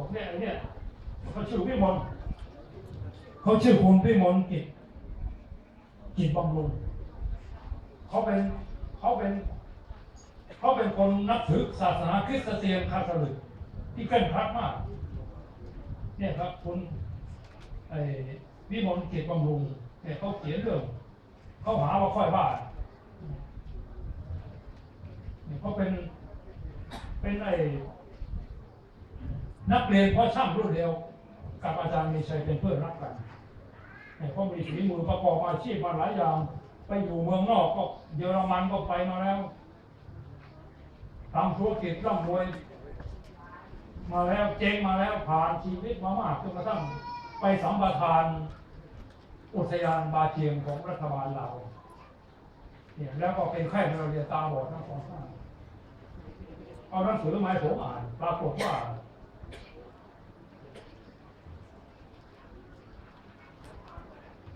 บอกเนี่ยไอ้เนี่ยเขาชื่อวิมลเขาชื่อคุณวิมลกิจกิจบำรุงเขาเป็นเขาเป็นเขาเป็นคนนับถือศาสนาคริสเตียนคาทอลิกที่เคร่งครัดมาก เนี่ยครับคุณไอ้วิมลกิจบำรุงเนี่ยเขาเขียนเรื่องเขาหาว่าค่อยบ้าเนี่ยเขาเป็นเป็นไอ้ นักเรียนเพราะช่างรุ่นเดียวกับอาจารย์มีชัยเป็นเพื่อนรักกันเนี่ยเขามีฝีมือประกอบอาชีพมาหลายอย่าง ไปอยู่เมืองนอกก็เยอรมันก็ไปมาแล้วทำธุรกิจร่ำรวย มาแล้วเจ๊งมาแล้วผ่านชีวิตมามากจนกระทั่งไปสัมปทานอุทยานบาเจียงของรัฐบาลเราเนี่ยแล้วก็เป็นไข้มาลาเรียตาบอดทั้งสองข้างเอาหนังสือมาให้ผมอ่านปรากฏว่า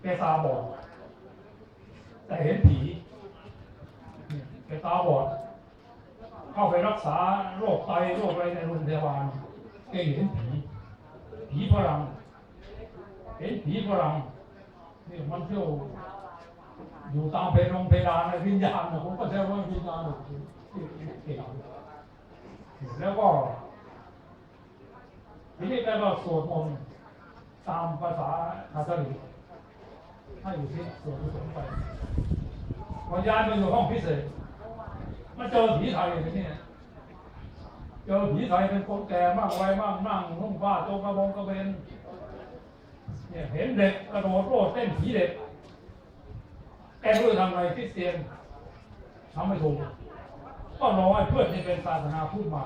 แกตาบอดแต่เห็นผีเนี่ยแกตาบอดเข้าไปรักษาโรคไตโรคอะไรในโรงพยาบาลแกเห็นผีผีฝรั่งเห็นผีฝรั่งนี่มันเที่ยวอยู่ตามเพลงเพดานในวิญญาณนะผมก็ใช้ว่าวิญญาณแล้วก็ทีนี้แกก็สวดมนต์ตามภาษาคาทอลิก ให้อยู่ที่สวดกุศลไปพอย้ายไปอยู่ห้องพิเศษมาเจอผีไทยเลยเนี่ยเจอผีไทยเป็นคนแก่มากวัยมากนั่งนุ่งผ้าโจงกระบงกระเบนเนี่ยเห็นเด็กกระโดดโลดเต้นผีเด็กแกรู้จะทำอะไรคริสเตียนทำไม่ถูกก็รอให้เพื่อนที่เป็นศาสนาพูดมา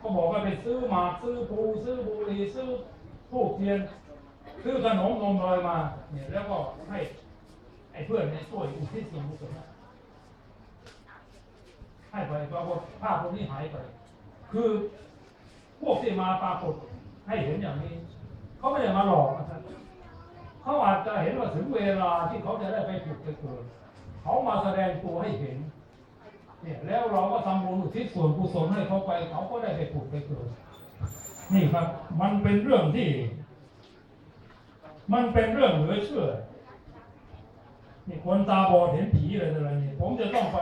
ก็บอกว่าไปซื้อหมากซื้อปูซื้อบุหรี่ซื้อทูบเทียน ซื้อขนมนมลอยมาเนี่ยแล้วก็ให้ไอ้เพื่อนเนี่ยช่วยอุทิศส่วนกุศลให้ไปปรากฏภาพพวกนี้หายไป คือพวกที่มาปรากฏให้เห็นอย่างนี้ เขาไม่ได้มาหลอกนะครับเขาอาจจะเห็นว่าถึงเวลาที่เขาจะได้ไปผุดไปเกิดเขามาแสดงตัวให้เห็นเนี่ยแล้วเราก็ทำบุญอุทิศส่วนกุศลให้เขาไป เขาก็ได้ไปผุดไปเกิดนี่ครับ มันเป็นเรื่องที่ มันเป็นเรื่องเหลือเชื่อ นี่คนตาบอดเห็นผีอะไรอะไรนี่ผมจะต้องไป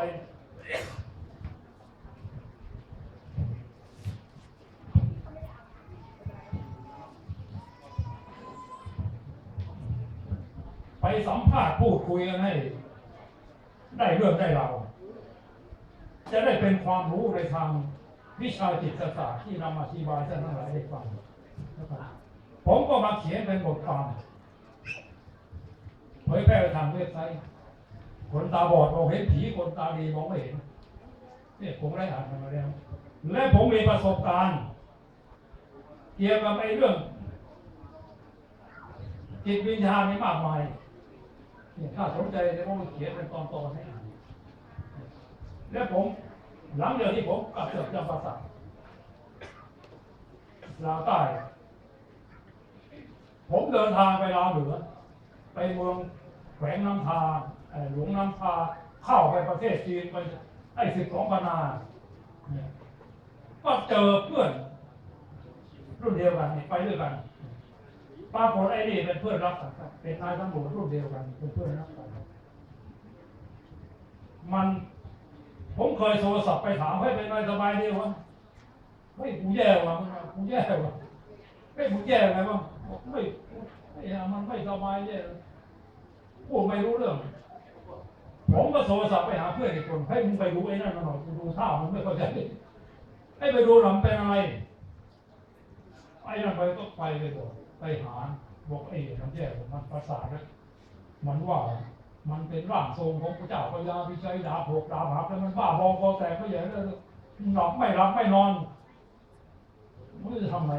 ไปสัมภาษณ์พูดคุยกันให้ ได้เรื่องได้ราวจะได้เป็นความรู้ในทางวิชาจิตศาสตร์ที่นำมาอธิบายท่านทั้งหลายได้ฟังผมก็มาเขียนเป็นบทความ เผยแพร่ทางเว็บไซต์คนตาบอดมองเห็นผีคนตาดีมองไม่เห็นเนี่ยผมได้อ่านมาแล้ว และผมมีประสบการณ์ เกี่ยวกับไอ้เรื่องจิตวิญญาณนี่มากมายเนี่ยถ้าสนใจจะต้องเขียนเป็นตอนๆให้อ่านแล้วผมหลังจากที่ผมกลับจากจำปาสักลาวใต้ผมเดินทางไปลาวเหนือ ไปเมืองแขวงน้ำทาหลวงน้ำทาเข้าไปประเทศจีนไปไอ้สิบสองพนาเนี่ยก็เจอเพื่อนรุ่นเดียวกันไปด้วยกันปรากฏไอ้นี่เป็นเพื่อนรักกันเป็นนายตำรวจรุ่นเดียวกันเป็นเพื่อนรักกันมันผมเคยโทรศัพท์ไปถามให้เป็นไงสบายดีวะเฮ้ยกูแย่ว่ะมึงกูแย่ว่ะเฮ้ยมึงแย่ไงวะไม่ไม่อะมันไม่สบายแย่ พูไม่รู้เรื่อง ผมก็โทรศัพท์ไปหาเพื่อนอีกคนให้มึงไปดูไอ้นั่นมาหน่อยกูดูท่ามันไม่เข้าใจให้ไปดูหน่อยมันเป็นอะไรไอ้นั่นไปก็ไปเลยบอกไปหาบอกไอ้มันแย่มันประสาทนะมันว่ามันเป็นร่างทรงของพระเจ้าพญาพิชัยดาบหกดาบหักแล้วมันบ้าบอคอแตกก็ใหญ่เลยหลับไม่หลับไม่นอนม่รู้จะทำไง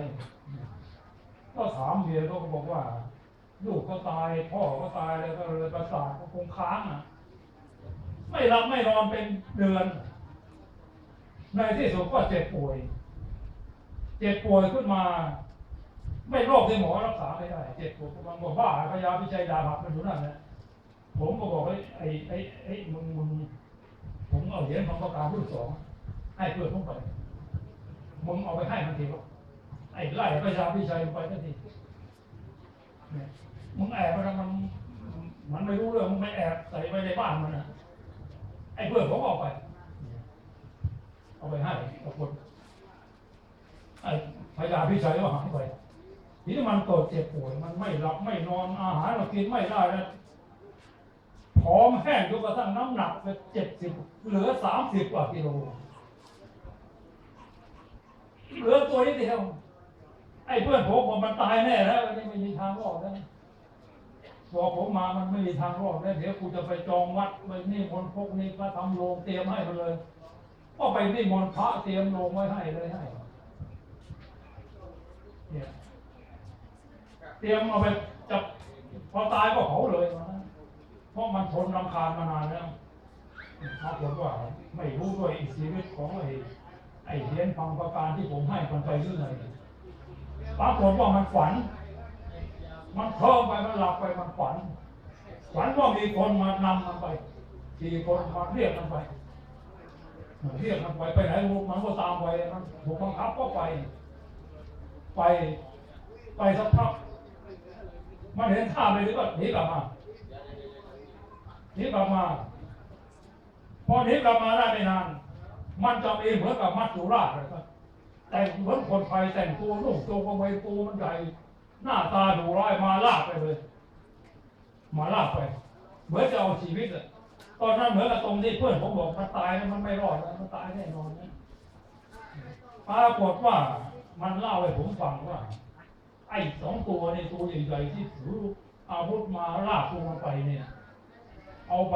ก็ถามเมียก็บอกว่า ลูกก็ตาย พ่อก็ตายแล้วก็เลยประสาทก็คงค้างอะ ไม่หลับไม่นอนเป็นเดือน ในที่สุดก็เจ็บป่วย เจ็บป่วยขึ้นมา ไม่โรคที่หมอรักษาไม่ได้ เจ็บปวดบางบอกบ้าพยาพิชัยดาบักมันอยู่นั่นแหละผมก็บอกไอ้ไอ้ไอ้ไอ้มึงมึงผมเอาเหรียญของประกาศรุ่นสองให้เพื่อนผมไปมึงเอาไปให้มันทีว่าไอ้ไล่ประชาพิชัยไปทันที มึงแอบมันมันมันไม่รู้เรื่องมึงไม่แอบใส่ไว้ในบ้านมันนะไอ้เพื่อนผมเอาไป เอาไปให้กับคนไอ้พญาพิชัยก็หายไปทีนี้มันเกิดเจ็บป่วยมันไม่หลับไม่นอนอาหารเรากินไม่ได้นะผอมแห้งจนกระทั่งน้ำหนักไปเจ็ดสิบเหลือสามสิบกว่ากิโลเหลือตัวนิดเดียวไอ้เพื่อนผมบอกมันตายแน่แล้วนี่ไม่มีทางรอดแล้ว บอกผมมามันไม่มีทางรอดแล้วเดี๋ยวกูจะไปจองวัดไปนี่มนต์พกนี่พระทำโรงเตรียมให้เลย ก็ไปนี่มนพระเตรียมโรงไว้ให้เลยให้เนี่ยเตรียมเอาไปจับพอตายก็เผาเลยนนั้นเพราะมันทนรำคาญมานานแล้วปรากฏว่าไม่รู้ด้วยอีกชีวิตของไอ้ไอ้เฮียนฟังประการที่ผมให้มันไปเรื่อยปรากฏว่ามันฝัน มันเพิ่มไปมันหลับไปมันฝัน ฝันว่ามีคนมานำมันไปสี่คนมาเรียกมันไปเรียกมันไปไปไหนรู้มันก็ตามไปมันถูกบังคับก็ไป ไปไปสักพักมันเห็นท่าเลยหรือก็หนีกลับมาหนีกลับมา พอหนีกลับมาได้ไม่นาน มันจะมีเหมือนกับมัจจุราชเลยครับแต่งเหมือนคนไทยแต่งตัวนุ่งโจงกระเบนปูมันใหญ่ หน้าตาดุร้ายมาลากไปเลย มาลากไป เหมือนจะเอาชีวิตอะตอนนั้นเหมือนกับตรงที่เพื่อนผมบอกมันตายมันไม่รอดนะมันตายแน่นอนนะปรากฏว่ามันเล่าให้ผมฟังว่า ไอ้สองตัวในตัวใหญ่ๆที่ถืออาวุธมาลากตัวมันไปเนี่ย เอาไป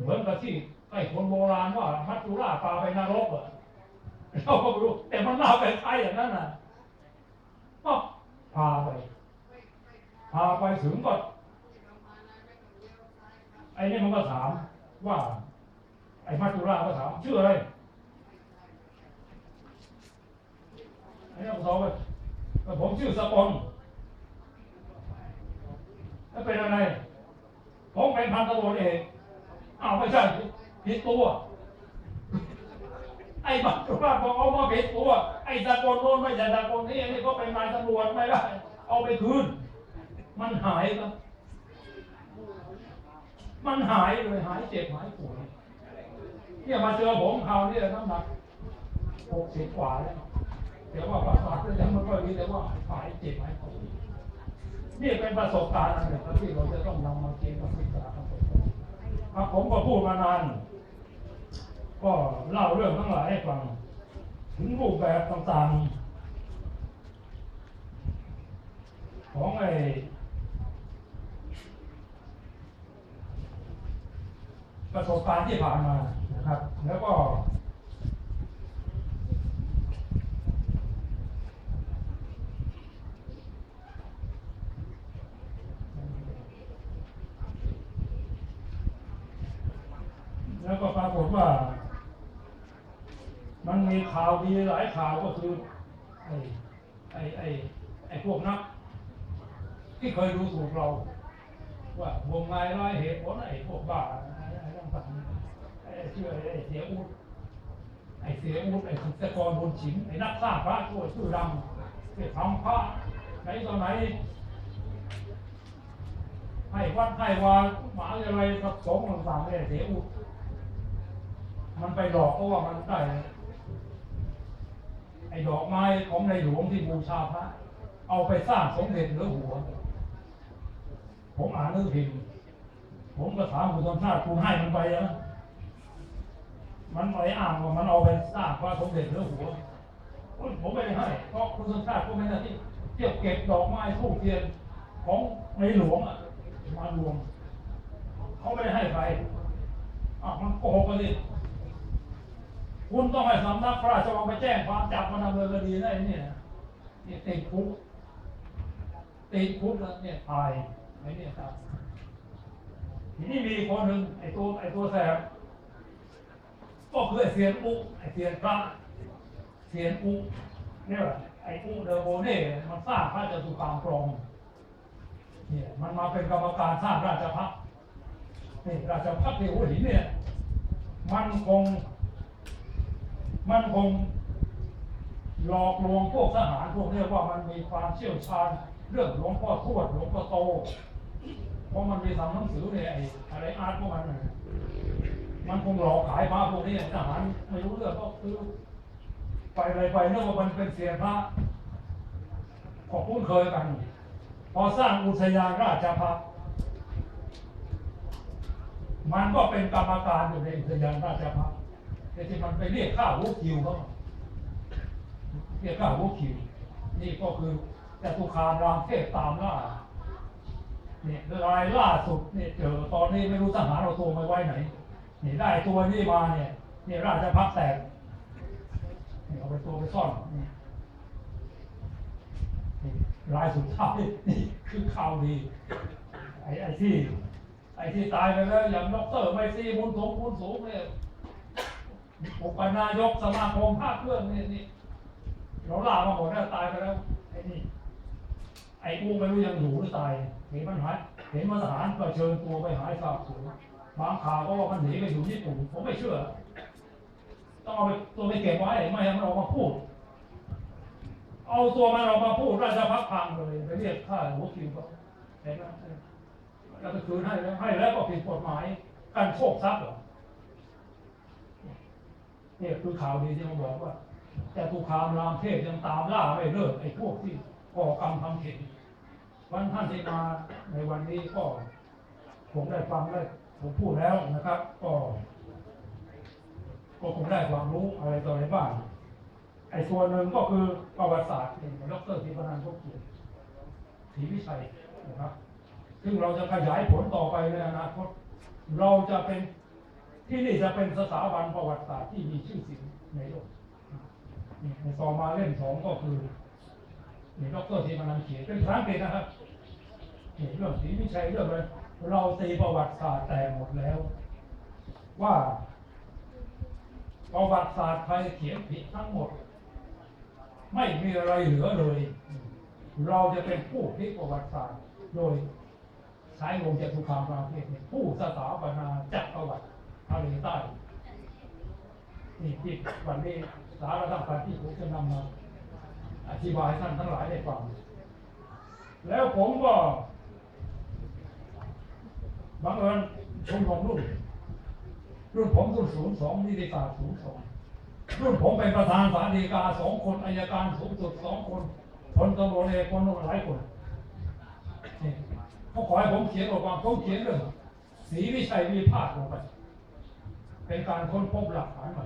เหมือนกับที่ไอ้คนโบราณว่ามัจจุราชพาไปนรกอะเราก็รู้แต่มันเล่าไปใครอย่างนั้นน่ะ พาไป พาไปถึงก็ไอ้นี่มันก็ถามว่า ไอ้มัจจุราก็ถามชื่ออะไรไอ้นี่ก็ตอบว่าก็ผมชื่อสกลแล้วเป็นอะไร ผมเป็นพันตำรวจเอกอ้าวไม่ใช่ผิดตัว อ้มัจจุราชบอเอามาผิดตัวไอ้สกลโน้นไม่ใช่สกลนี่อันนี้ก็เป็นนายตำรวจไม่ได้เอาไปคืน มันหายครับ มันหายเลยหายเจ็บหายปวดเนี่ยมาเจอผมคราวนี้น้ำหนักหกสิบกว่าแล้วเดี๋ยวว่าประสาทก็ยังไม่ค่อยดีแต่ว่าหายเจ็บหายปวดนี่เป็นประสบการณ์อันหนึ่งที่เราจะต้องนำมาเก็บมาศึกษาครับครับผมก็พูดมานาน ก็เล่าเรื่องทั้งหลายให้ฟัง ถึงรูปแบบต่างๆ ของไอ้ประสบการณ์ที่ผ่านมานะครับ แล้วก็ แล้วก็ปรากฏว่า มีข่าวดีหลายข่าวก็คือไอ้ไอ้ไอ้ไอ้พวกนัก ที่เคยดูถูกเรา ว่าวงไงร้อยเหตุผลไอ้พวกบ้าอะไรอะไรต่างๆไอ้ชื่อไอ้เสียอุดไอ้เสียอุดไอ้สุทธกรบุญฉิมไอ้นักสร้างพระช่วยชื่อดังที่ทำพระไหนตอนไหนให้วัดให้วาหมาอะไรกับสงฆ์ต่างๆเนี่ยเสียอุดมันไปหลอกเพราะว่ามันได้ ไอ้ดอกไม้ของในหลวงที่บูชาพระ เอาไปสร้างสมเด็จหนือหัว ผมอ่านหนังสือพิมพ์ผมก็ถามคุณสมชาติคุณให้มันไปนะมันไปอ่านว่ามันเอาไปสร้างพระสมเด็จหนือหัวผมไม่ได้ให้เพราะคุณสมชาติก็ไม่ได้ที่เที่ยวเก็บดอกไม้ทูบเทียนของในหลวงอะมารวมเขาไม่ได้ให้ใครอะมันโกหกกันดิ คุณต้องให้สำนักพระราชวังไปแจ้งความจับมันดำเนินคดีได้เนี่ยนี่ติดคุกติดคุกแล้วเนี่ยตายไอ้เนี่ยครับทีนี้มีคนหนึ่งไอ้ตัวไอ้ตัวแสบก็คือไอ้เซียนอุไอ้เซียนพระเซียนอุเนี่ยไอ้อุเดอโบเน่มันสร้างพระจตุคามปลอมเนี่ยมันมาเป็นกรรมการสร้างราชพัฒนี่ราชพัฒที่หัวหินเนี่ย มันคง มันคงหลอกลวงพวกทหารพวกเนี้ยว่ามันมีความเชี่ยวชาญเรื่องหลวงพ่อทวดหลวงพ่อโต เพราะมันมีทำหนังสือเนี่ยไอ้อะไรอาร์ตพวกมันนะมันคงหลอกขายพระพวกนี้ทหารไม่รู้เรื่องก็คือไปอะไรไปเนื่องว่ามันเป็นเสียพระก็คุ้นเคยกัน พอสร้างอุทยานราชพักมันก็เป็นกรรมการอยู่ในอุทยานราชพัก ษ์แต่ที่มันไปเรียกข้าวลูกคิวเขาเรียกข้าวลูกคิว นี่ก็คือจตุคามรามเทพตามล่าเนี่ยรายล่าสุดเนี่ยเจอตอนนี้ไม่รู้ทหารเอาตัวมาไว้ไหนเนี่ยได้ตัวนี้มาเนี่ยเนี่ยราชพักแตกนี่ยเอาไปตัวไปซ่อนนี่นี่รายสุดท้ายนี่คือข่าวดีไอ้ไอ้ที่ไอ้ที่ตายไปแล้วอย่างดอกเตอร์ไมซีบุญสงบุญสูงเนี่ย อุปนายกสมาคมภาคเครื่องนี่นี่เราล่ามาหมดแล้วตายไปแล้วไอ้นี่ไอ้กูไม่รู้ยังอยู่หรือตายเห็นมันหายเห็นมันทหารก็เชิญตัวไปหายสาบสูญบางข่าวก็ว่ามันหนีไปอยู่ญี่ปุ่นผมไม่เชื่อ ต้องเอาไปตัวไปเก็บไว้ไม่ให้มันออกมาพูด เอาตัวมันออกมาพูดราชพักพังเลยไปเรียกค่าหัวคิวก็เห็นไหมแล้วก็คืนให้แล้วให้แล้วก็ผิดกฎหมายการโชคทรัพย์หรอ เนี่ยคือข่าวดีที่มาบอกว่า แต่ตุคามรามเทพยังตามล่าไม่เลิกไอ้พวกที่ก่อกรรมทำเข็นวันท่านที่มาในวันนี้ก็ผมได้ฟังได้ผมพูดแล้วนะครับ ก็ก็คงได้ความรู้อะไรต่ออะไรบ้างไอ้ส่วนหนึ่งก็คือประวัติศาสตร์เนี่ยดรธีปนันท์ก็เขียนศรีวิชัยนะครับ ซึ่งเราจะขยายผลต่อไปในอนาคตเราจะเป็น ที่นี่จะเป็นสถาบันประวัติศาสตร์ที่มีชื่อเสียงในโลกในต่อมาเล่มสองก็คือนี่ดรธีปนันท์เขียนเป็นภาษาอังกฤษนะครับนี่เรื่องศรีวิชัยเรื่องอะไรเราตีประวัติศาสตร์แต่หมดแล้ว ว่า ประวัติศาสตร์ไทยเขียนผิดทั้งหมด ไม่มีอะไรเหลือเลย เราจะเป็นผู้พลิกประวัติศาสตร์โดยใช้วงจตุคามรามเทพผู้สถาปนาจักรวรรดิ ทะเลใต้นี่ที่วันนี้สารสำคัญที่ผมจะนำมาอธิบายให้ท่านทั้งหลายได้ฟัง แล้วผมก็บังเอิญชมรมรุ่น รุ่นผมรุ่นศูนย์สองนิติศาสตร์ศูนย์สองรุ่นผมเป็นประธานศาลฎีกาสองคนอายการสูงสุดสองคนพลตำรวจเอกคนหลายคนเขาขอให้ผมเขียนออกมาผมเขียนเรื่องศรีวิชัยวิพากษ์ลงไป เป็นการค้นพบหลักฐานใหม่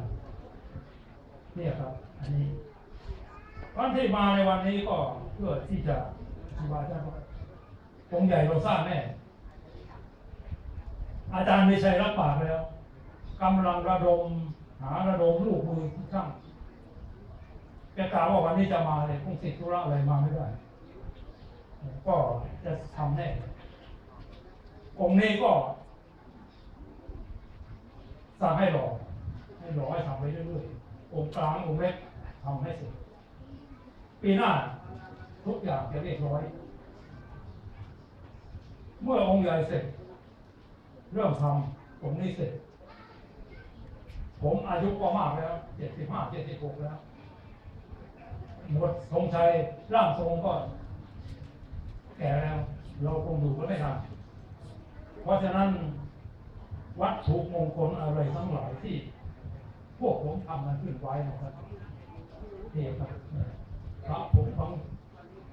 เนี่ยครับ อันนี้วันที่มาในวันนี้ก็เพื่อที่จะอธิบายท่านว่าองค์ใหญ่เราสร้างแน่ อาจารย์มีชัยรับปากแล้วกำลังระดมหาระดมลูกมือที่ช่างแกกล่าวว่าวันนี้จะมาเลยคงติดธุระอะไรมาไม่ได้ ก็จะทำแน่องค์นี้ก็ สั่งให้หล่อให้หล่อให้ทำไปเรื่อยๆองค์กลางองค์เล็กทำให้เสร็จปีหน้าทุกอย่างจะเรียบร้อย เมื่อองค์ใหญ่เสร็จ เริ่มทำผมนี่เสร็จ ผมอายุก็มากแล้วเจ็ดสิบห้าเจ็ดสิบหกแล้วหมดธงชัยร่างทรงก็ แก่แล้ว เราคงอยู่ก็ไม่ทันเพราะฉะนั้น วัตถุมงคลอะไรทั้งหลายที่ พวกผมทำมันขึ้นไว้นะครับนี่ครับพระผงของ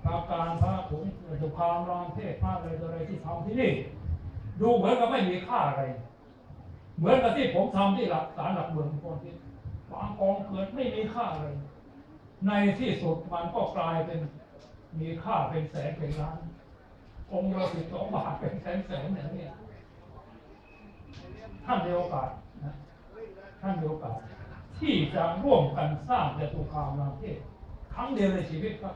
พระการพระผงสุคามรามเทพพระอะไรอะไรที่ทำที่นี่ ดูเหมือนกับไม่มีค่าอะไร เหมือนกับที่ผมทำที่หลักสารหลักเมืองคนที่วางกองเกิดไม่มีค่าเลยในที่สุดมันก็กลายเป็นมีค่าเป็นแสนเป็นล้านองค์ละสิบสองบาทเป็นแสนแสนอย่างนี้ ท่านมีโอกาสนะท่านมีโอกาส ที่จะร่วมกันสร้างจตุคามรามเทพครั้งเดียวในชีวิตครับ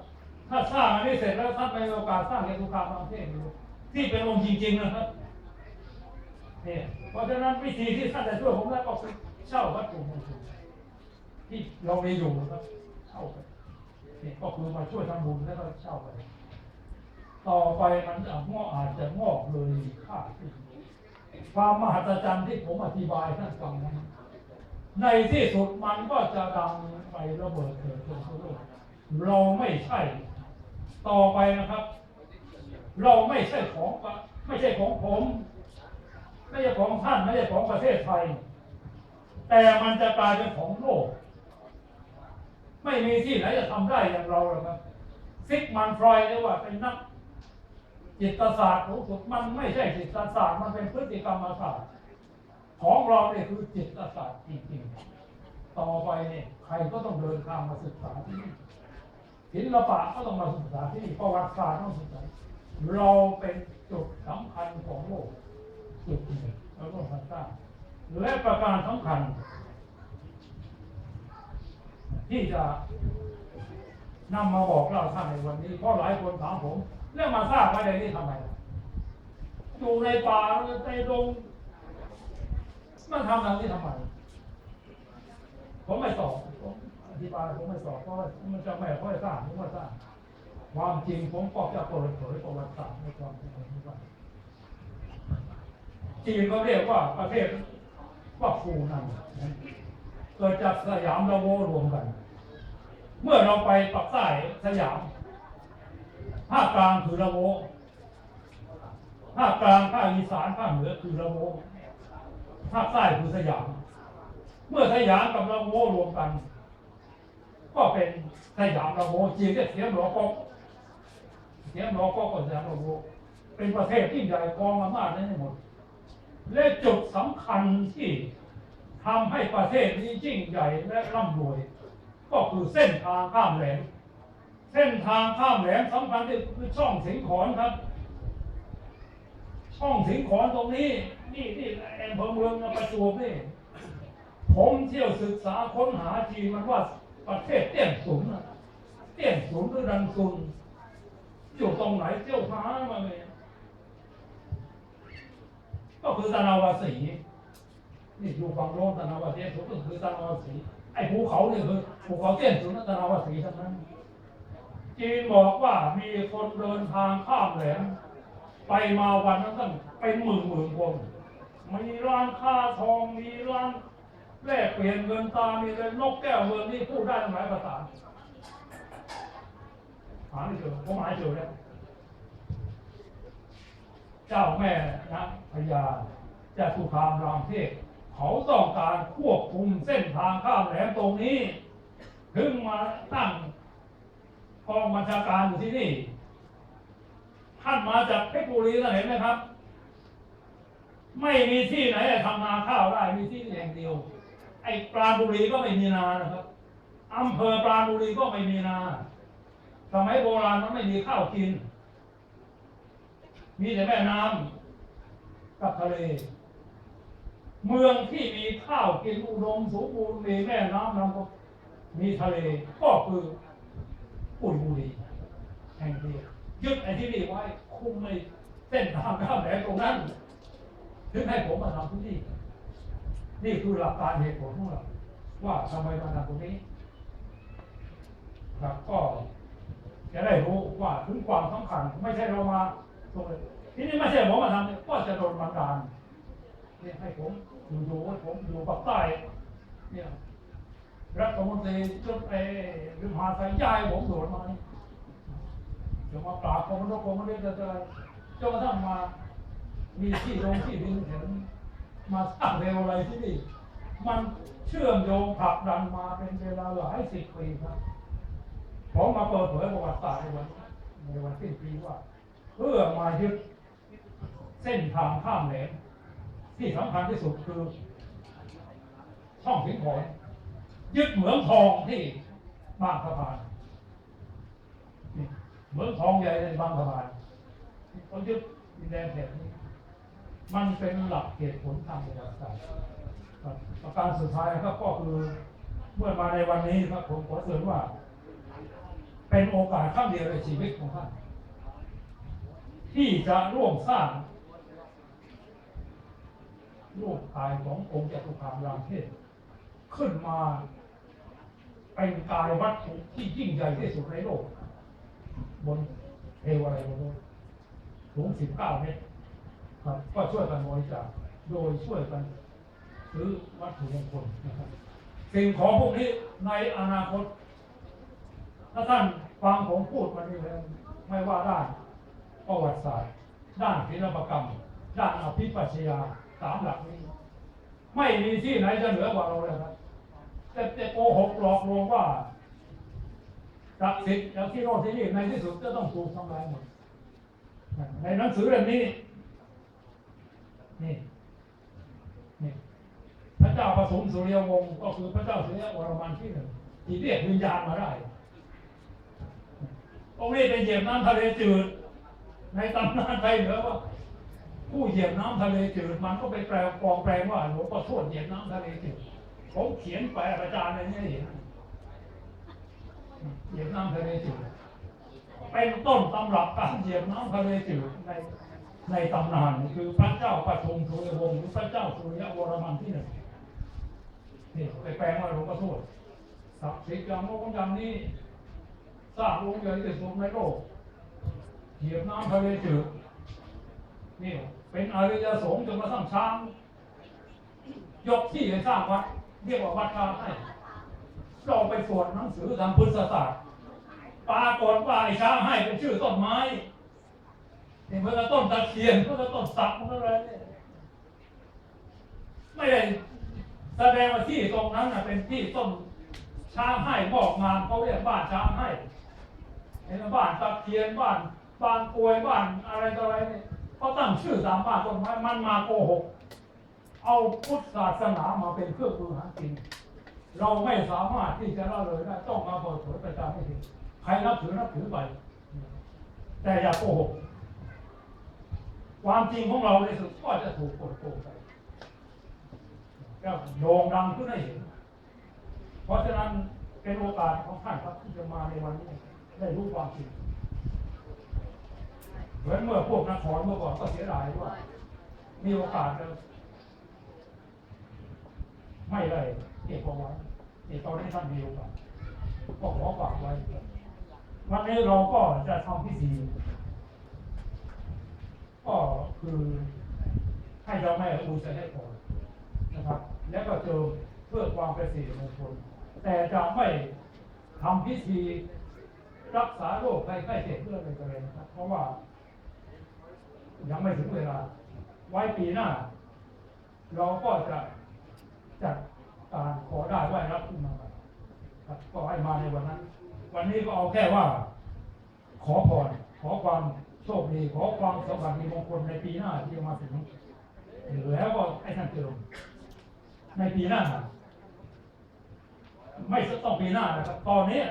ถ้าสร้างอันนี้เสร็จแล้วท่านมีโอกาสสร้างจตุคามรามเทพที่เป็นองค์จริง ๆ นะครับเนี่ยเพราะฉะนั้นวิธีที่ท่านจะช่วยผมได้ก็คือเช่าวัตถุมงคลที่เรามีอยู่นะครับเช่าไปเนี่ยก็คือมาช่วยทำบุญแล้วก็เช่าไป ต่อไปมันอาจงอกอาจจะงอกเลยค่าขึ้น ความมหัศจรรย์ที่ผมอธิบายท่านฟังนั้นในที่สุดมันก็จะดังไประเบิดเถิดทั่วโลกเราไม่ใช่ ต่อไปนะครับ เราไม่ใช่ของปะไม่ใช่ของผม ไม่ใช่ของท่านไม่ใช่ของประเทศไทย แต่มันจะกลายเป็นของโลก ไม่มีที่ไหนจะทำได้อย่างเราหรอกครับซิกมันฟรอยด์เรียกว่าเป็นนัก จิตศาสตร์สูงสุดมันไม่ใช่จิตศาสตร์มันเป็นพฤติกรรมศาสตร์ ของเราเนี่ยคือจิตศาสตร์จริงๆ ต่อไปเนี่ยใครก็ต้องเดินทางมาศึกษาที่นี่ศิลปะก็ต้องมาศึกษาที่นี่ประวัติศาสตร์ต้องศึกษาเราเป็นจุดสำคัญของโลกจุดหนึ่งแล้วก็พัฒนาและประการสำคัญ ที่จะนำมาบอกเล่าท่านในวันนี้เพราะหลายคนถามผม แล้วมาสร้างไว้ในนี้ทำไมอยู่ในป่าในดงมันทำแบบนี้ทำไมผมไม่ตอบอธิบายผมไม่ตอบเพราะมันจะไม่ค่อยสร้างผมว่าสร้างความจริงผมก็จะเปิดเผยประวัติศาสตร์ในความจริงว่าจีนเขาเรียกว่าประเทศว่าฟูนันเกิดจากสยามละโวรวมกัน เมื่อเราไปปักใต้สยาม ภาคกลางคือละโวภาคกลางภาคอีสานภาคเหนือคือละโวภาคใต้คือสยาม เมื่อสยามกับละโวรวมกัน ก็เป็นสยามละโวจีนเรียกเสียมหลอก็เสียมหลอกก็สยามละโวเป็นประเทศที่ใหญ่กองอำนาจนั้นหมด และจุดสำคัญที่ทำให้ประเทศนี้ยิ่งใหญ่และร่ำรวย ก็คือเส้นทางข้ามแหลม เส้นทางข้ามแหลมสำคัญที่คือช่องสิงขอนครับ ช่องสิงขอนตรงนี้ นี่นี่แอมเภอเมืองประจวบนี่ผมเที่ยวศึกษาค้นหาจีนมันว่าประเทศเตี้ยนสุนน่ะเตี้ยนสุนหรือดันซุนอยู่ตรงไหนเที่ยวหามาเลยก็คือตะนาวาสีนี่อยู่ฝั่งโน้นตะนาวาสีสุดก็คือตะนาวาสีไอ้ภูเขาเนี่ยคือภูเขาเตี้ยนสุดตะนาวาสีทั้งนั้น จีนบอกว่ามีคนเดินทางข้ามแหลม ไปมาวันนั้นตั้งเป็นหมื่นหมื่นคนมีร้านค้าทองมีร้านแลกเปลี่ยนเงินตามีเลยนกแก้วเมืองนี่พูดได้ทั้งหลายภาษาหาไม่เจอผมหาเจอแล้วเจ้าแม่นะพญาจะสุคามรามเทพเขาต้องการควบคุมเส้นทางข้ามแหลมตรงนี้ ถึงมาตั้ง กองบัญชาการอยู่ที่นี่ ท่านมาจากเพชรบุรีนะเห็นไหมครับ ไม่มีที่ไหนทำนาข้าวได้ มีที่แห่งเดียว ไอ้ปราณบุรีก็ไม่มีนานะครับอำเภอปราณบุรีก็ไม่มีนา สมัยโบราณมันไม่มีข้าวกิน มีแต่แม่น้ำกับทะเล เมืองที่มีข้าวกินอุดมสมบูรณ์มีแม่น้ำน้ำมีทะเลก็คือ อุยบุรีแห่งเดียวยึดไอ้ที่นี่ไว้คุมในเส้นทางข้ามแหลมตรงนั้นถึงให้ผมมาทำที่นี่ นี่คือหลักการเหตุผลของเราว่าทำไมมาทำตรงนี้ครับก็จะได้รู้ว่าถึงความสำคัญไม่ใช่เรามาตรงนี้ที่นี่ไม่ใช่ผมมาทำเนี่ยก็จะโดนบันดาลเนี่ยให้ผมอยู่อยู่ให้ผมอยู่ปากใต้เนี่ย รัฐมนตรีจุดเอหรือมหาไทยย้ายผมโดดมานี่จะมาปราบกองทัพกองทัพจะจะจนกระทั่งมา มีที่ลงที่ดินเห็นมาสร้างเร็วอะไรที่นี่ มันเชื่อมโยงผลักดันมาเป็นเวลาหลายสิบปีครับผมมาเปิดเผยประวัติศาสตร์ในวันในวันสิ้นปีว่า เพื่อมายึดเส้นทางข้ามแหลมที่สำคัญที่สุดคือช่องสิงห์ขอน ยึดเหมืองทองที่บางสะพานเหมืองทองใหญ่ในบางสะพานเขายึดดินแดนแถบนี้ มันเป็นหลักเหตุผลทางประวัติศาสตร์ประการสุดท้ายครับก็คือเมื่อมาในวันนี้ครับผมขอเสริมว่า เป็นโอกาสครั้งเดียวในชีวิตของท่านที่จะร่วมสร้างรูปกายขององค์จตุคามรามเทพขึ้นมา เป็นกายวัตถุที่ยิ่งใหญ่ที่สุดในโลก บนเทวาลัยบนโลกสูง19เมตรครับก็ช่วยกันบริจาคโดยช่วยกันซื้อวัตถุมงคลนะครับ สิ่งของพวกนี้ในอนาคต ถ้าท่านฟังผมพูดมานี่แล้วไม่ว่าด้านประวัติศาสตร์ ด้านศิลปกรรม ด้านอภิปรัชญาสามหลักนี้ ไม่มีที่ไหนจะเหนือกว่าเราเลยครับ แต่แต่โกหกหลอกลวงว่าศักดิ์สิทธิ์แล้วที่โน่นที่นี่ในที่สุดจะต้องถูกทำลายหมด ในหนังสือเล่มนี้ นี่ นี่ พระเจ้าประสงค์สุริยวงศ์ก็คือพระเจ้าสุริยวรมันที่หนึ่งที่เรียกวิญญาณมาได้ตรงนี้เป็นเหยียบน้ำทะเลจืด ในตำนานไทยเหนือว่า ผู้เหยียบน้ำทะเลจืด มันก็ไปแปลปอมแปลงว่าหลวงพ่อทวดเหยียบน้ำทะเลจืด ผมเขียนแปลประจานในนี้เห็นเหยียบน้ำทะเลจืดเป็นต้นตำรับการเหยียบน้ำทะเลจืดในในตำนานคือพระเจ้าปฐมสุริยวงศ์หรือพระเจ้าสุริยวรมันที่หนึ่งนี่ไปแปลงว่าหลวงพ่อทวดศักดิ์สิทธิ์อย่างโน้นอย่างนี้สร้างองค์ใหญ่ที่สุดในโลกเหยียบน้ำทะเลจืดนี่เป็นอริยสงฆ์จนกระทั่งช้างยกที่ให้สร้างวัด เรียกว่าวัดกลางให้เราไปสวดหนังสือทางพุทธศาสตร์ปรากฏว่าไอ้ช้างให้เป็นชื่อต้นไม้เนี่มันก็ต้นตะเคียนมันก็ต้นสักมันก็อะไรเนี่ยไม่ได้แสดงว่าที่ตรงนั้นนะเป็นที่ต้นช้างให้บอกงานเขาเรียกบ้านช้างให้เห็นไหมบ้านตะเคียนบ้านบ้านป่วยบ้านอะไรต่ออะไรเนี่ยเขาตั้งชื่อตามบ้านต้นไม้มันมาโกหก เอาพุทธศาสนามาเป็นเครื่องมือหากิน เราไม่สามารถที่จะละเลยได้ต้องมาเปิดเผยประจานให้เห็นใครนับถือนับถือไป แต่อย่าโกหก ความจริงของเราในสุดก็จะถูกกดโกงไปก็โด่งดังขึ้นให้เห็น เพราะฉะนั้นเป็นโอกาสของท่านครับที่จะมาในวันนี้ได้รู้ความจริงเหมือนเมื่อพวกนครเมื่อก่อนก็เสียดายว่ามีโอกาสแล้ว ไม่ได้เก็บเอาไว้ที่ตอนนี้ท่านมีโอกาสก็ขอฝากไว้ วันนี้เราก็จะทำพิธีก็คือให้เจ้าแม่อูจะให้พรนะครับ แล้วก็เจอเพื่อความเป็นสิริมงคล แต่จะไม่ทำพิธีรักษาโรคไข้ไข้เจ็บเพื่ออะไรกันเลยนะครับ เพราะว่า ยังไม่ถึงเวลา ไว้ปีหน้า เราก็จะ จัดการขอได้ไหว้รับขึ้นมาครับก็ให้มาในวันนั้น วันนี้ก็เอาแค่ว่า ขอพรขอความโชคดีขอความสวัสดีมงคลในปีหน้าที่จะมาถึงแล้วก็ให้ท่านเติมในปีหน้า ไม่ต้องปีหน้านะครับ ตอนนี้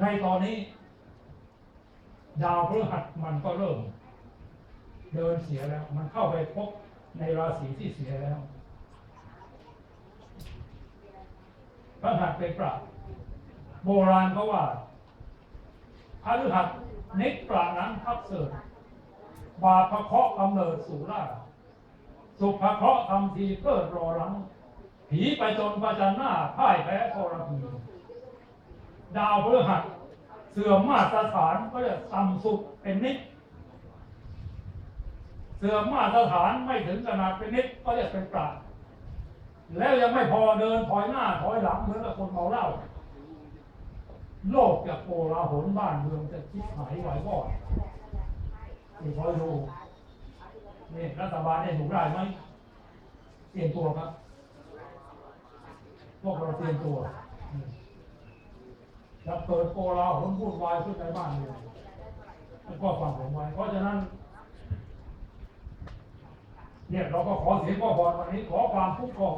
ในตอนนี้ ดาวพฤหัสมันก็เริ่ม เดินเสียแล้ว มันเข้าไปพบในราศีที่เสียแล้ว พระหัสเป็นประโบราณเขาว่าพระฤหัสนิกประนั้นทับเสริฐบาพระเคราะห์กำเนิดสู่ราสุขพระเคราะห์ทำทีเกิดรอรัง ผีไปจนประจันหน้าพ่ายแพ้ทรพีดาวพฤหัสเสื่อมมาตรฐานก็จะต่ำสุดเป็นนิกเสื่อมมาตรฐานไม่ถึงขนาดเป็นนิดก็จะเป็นปรา แล้วยังไม่พอเดินถอยหน้าถอยหลังเหมือนกับคนเมาเหล้าโลกจะโกลาหลบ้านเมืองจะคิดหายไหววอดนี่คอยดูนี่รัฐบาลได้ถูกได้ไหมเตรียมตัวครับ พวกเราเตรียมตัวจะเกิดโกลาหลวุ่นวายขึ้นในบ้านเมืองก็ฟังผมไว้ เพราะฉะนั้น เนี่ยเราก็ขอเสียงพ่อพรวันนี้ขอความคุ้มครอง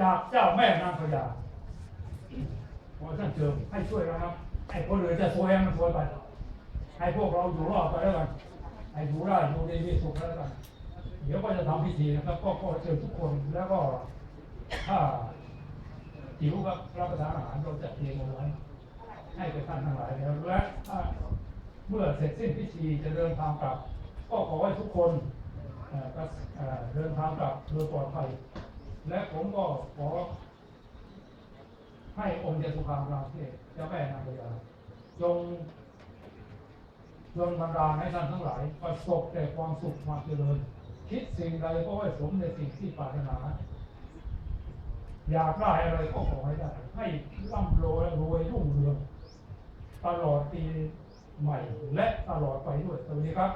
จากเจ้าแม่นางพญาขอท่านเจิมให้ช่วยนะครับให้คนอื่นจะสวยมันสวยไปให้พวกเราอยู่รอดไปแล้วกันให้อยู่ได้อยู่ดีมีสุขแล้วกันเดี๋ยวก็จะทำพิธีนะครับก็ก็เชิญทุกคนแล้วก็ถ้าหิวครับรับประทานอาหารเราจะเตรียมเอาไว้ให้ไปท่านทั้งหลายแล้วและเมื่อเสร็จสิ้นพิธีจะเดินทางกลับ ก็ขอให้ทุกคน ก็เดินทางกลับโดยปลอดภัย และผมก็ขอ ให้องค์เดชสุขามรามเทพเจ้าแม่นางพญาจงจงบันดาให้ท่านทั้งหลาย ประสบแต่ความสุขความเจริญ คิดสิ่งใดก็ให้สมในสิ่งที่ปรารถนา อยากได้อะไรก็ขอให้ได้ ให้ร่ำรวยรวยรุ่งเรือง ตลอดปีใหม่และตลอดไปด้วยสวัสดีครับ